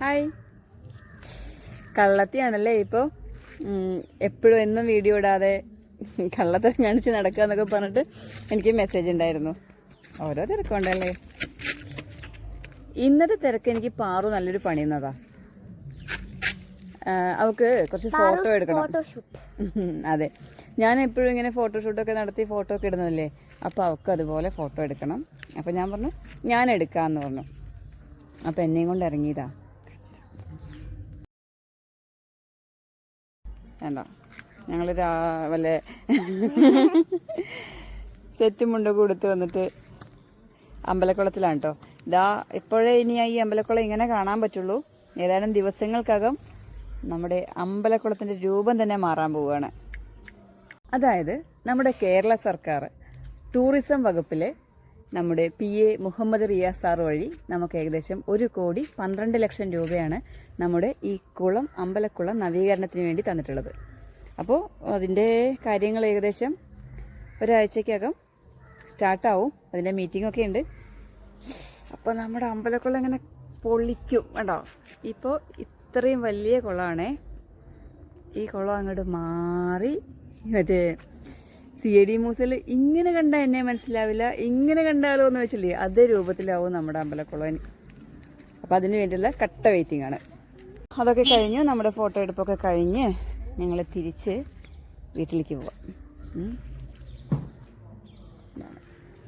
Hi. കള്ളത്തിയാണല്ലേ ഇപ്പോൾ എപ്പോഴും എന്നും വീഡിയോ ഇടാതെ കള്ളത്തെ കാണിച്ച് നടക്കുക എന്നൊക്കെ പറഞ്ഞിട്ട് എനിക്ക് മെസ്സേജ് ഉണ്ടായിരുന്നു. ഓരോ തിരക്കുണ്ടല്ലേ ഇന്നത്തെ തിരക്ക് എനിക്ക് പാറു നല്ലൊരു പണി തന്നതാ. അവൾക്ക് കുറച്ച് ഫോട്ടോ എടുക്കണം. അതെ. ഞാൻ എപ്പോഴും ഇങ്ങനെ ഫോട്ടോഷൂട്ടൊക്കെ നടത്തി ഫോട്ടോ ഒക്കെ ഇടുന്നതല്ലേ? അപ്പോൾ അവൾക്ക് അതുപോലെ ഫോട്ടോ എടുക്കണം. അപ്പോൾ ഞാൻ പറഞ്ഞു ഞാൻ എടുക്കാമെന്ന് പറഞ്ഞു. അപ്പോൾ എന്നെയും കൊണ്ട് ഇറങ്ങിയതാ. വേണ്ട. ഞങ്ങൾ രാവിലെ സെറ്റ് മുണ്ടൊക്കെ കൊടുത്ത് വന്നിട്ട് അമ്പലക്കുളത്തിലാണ് കേട്ടോ ഇതാ ഇപ്പോഴേ ഇനി ഈ അമ്പലക്കുളം ഇങ്ങനെ കാണാൻ പറ്റുള്ളൂ. ഏതാനും ദിവസങ്ങൾക്കകം നമ്മുടെ അമ്പലക്കുളത്തിന്റെ രൂപം തന്നെ മാറാൻ പോവുകയാണ്. അതായത് നമ്മുടെ കേരള സർക്കാർ ടൂറിസം വകുപ്പിലെ നമ്മുടെ P A Muhammad Riyas sir വഴി നമുക്ക് ഏകദേശം ഒരു കോടി പന്ത്രണ്ട് ലക്ഷം രൂപയാണ് നമ്മുടെ ഈ കുളം അമ്പലക്കുളം നവീകരണത്തിന് വേണ്ടി തന്നിട്ടുള്ളത്. അപ്പോൾ അതിന്റെ കാര്യങ്ങൾ ഏകദേശം ഒരാഴ്ചക്കകം സ്റ്റാർട്ടാവും. അതിന്റെ മീറ്റിംഗൊക്കെ ഉണ്ട്. അപ്പോൾ നമ്മുടെ അമ്പലക്കുളം ഇങ്ങനെ പൊളിക്കും കേട്ടോ ഇപ്പോൾ ഇത്രയും വലിയ കുളമാണേ ഈ കുളം അങ്ങോട്ട് മാറി മറ്റേ സി എ ഡി മൂസിൽ ഇങ്ങനെ കണ്ടാൽ എന്നെ മനസ്സിലാവില്ല. ഇങ്ങനെ കണ്ടാലോ എന്ന് വെച്ചില്ലേ? അതേ രൂപത്തിലാവും നമ്മുടെ അമ്പലക്കുളം അപ്പം അതിന് വേണ്ടിയുള്ള കട്ട വെയിറ്റിംഗ് ആണ്. അതൊക്കെ കഴിഞ്ഞു. നമ്മുടെ ഫോട്ടോ എടുപ്പൊക്കെ കഴിഞ്ഞ് ഞങ്ങൾ തിരിച്ച് വീട്ടിലേക്ക് പോവാം.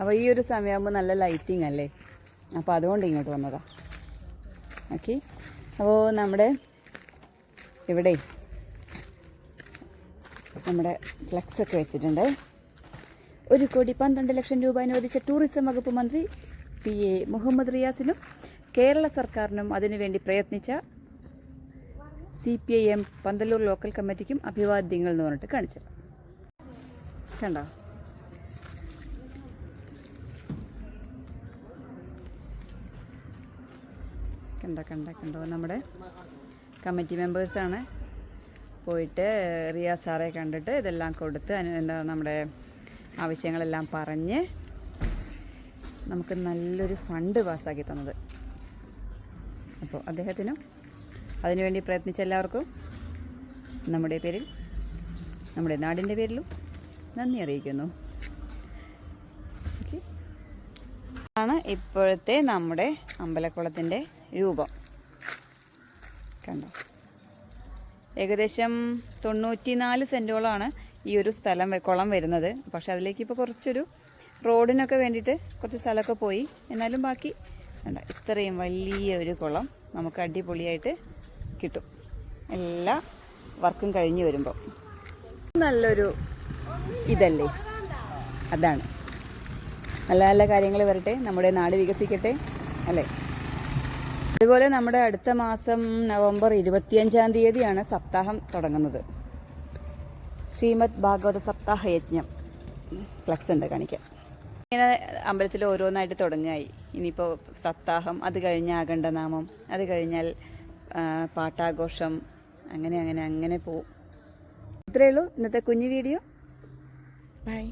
അപ്പോൾ ഈ ഒരു സമയമാകുമ്പോൾ നല്ല ലൈറ്റിംഗ് അല്ലേ? അപ്പോൾ അതുകൊണ്ട് ഇങ്ങോട്ട് വന്നതാണ് ഓക്കെ അപ്പോൾ നമ്മുടെ ഇവിടെ നമ്മുടെ ഫ്ലക്സ് ഒക്കെ വെച്ചിട്ടുണ്ട്. ഒരു കോടി പന്ത്രണ്ട് ലക്ഷം രൂപ അനുവദിച്ച ടൂറിസം വകുപ്പ് മന്ത്രി പി എ മുഹമ്മദ് റിയാസിനും കേരള സർക്കാരിനും അതിനുവേണ്ടി പ്രയത്നിച്ച C P I M Panthalloor local കമ്മിറ്റിക്കും അഭിവാദ്യങ്ങൾ എന്ന് പറഞ്ഞിട്ട് കാണിച്ചു കണ്ടോ? കണ്ടോ കണ്ടോ കണ്ടോ? നമ്മുടെ കമ്മിറ്റി മെമ്പേഴ്സാണ് പോയിട്ട് റിയ സാറെ കണ്ടിട്ട് ഇതെല്ലാം കൊടുത്ത് എന്താ നമ്മുടെ ആവശ്യങ്ങളെല്ലാം പറഞ്ഞ് നമുക്ക് നല്ലൊരു ഫണ്ട് പാസ്സാക്കി തന്നത്. അപ്പോൾ അദ്ദേഹത്തിനും അതിനുവേണ്ടി പ്രയത്നിച്ച എല്ലാവർക്കും നമ്മുടെ പേരിൽ നമ്മുടെ നാടിന്റെ പേരിലും നന്ദി അറിയിക്കുന്നു. ആണ് ഇപ്പോഴത്തെ നമ്മുടെ അമ്പലക്കുളത്തിന്റെ രൂപം. കണ്ടോ? ഏകദേശം തൊണ്ണൂറ്റിനാല് സെന്റോളമാണ് ഈ ഒരു സ്ഥലം കുളം വരുന്നത്. പക്ഷേ അതിലേക്ക് ഇപ്പോൾ കുറച്ചൊരു റോഡിനൊക്കെ വേണ്ടിയിട്ട് കുറച്ച് സ്ഥലമൊക്കെ പോയി. എന്നാലും ബാക്കി ഇത്രയും വലിയ ഒരു കുളം നമുക്ക് അടിപൊളിയായിട്ട് കിട്ടും. എല്ലാ വർക്കും കഴിഞ്ഞ് വരുമ്പോൾ നല്ലൊരു ഇതല്ലേ? അതാണ്. നല്ല നല്ല കാര്യങ്ങൾ വരട്ടെ നമ്മുടെ നാട് വികസിക്കട്ടെ അല്ലേ? അതുപോലെ നമ്മുടെ അടുത്ത മാസം നവംബർ ഇരുപത്തിയഞ്ചാം തീയതിയാണ് സപ്താഹം തുടങ്ങുന്നത്. ശ്രീമദ് ഭാഗവത സപ്താഹ യജ്ഞം. ഫ്ലക്സ് ഉണ്ട് കാണിക്കാം. ഇങ്ങനെ അമ്പലത്തിൽ ഓരോന്നായിട്ട് തുടങ്ങായി ഇനിയിപ്പോൾ സപ്താഹം അത് കഴിഞ്ഞ അഖണ്ഡനാമം അത് കഴിഞ്ഞാൽ പാട്ടാഘോഷം അങ്ങനെ അങ്ങനെ അങ്ങനെ പോവും ഇത്രയേ ഉള്ളൂ. ഇന്നത്തെ കുഞ്ഞു വീഡിയോ. ബൈ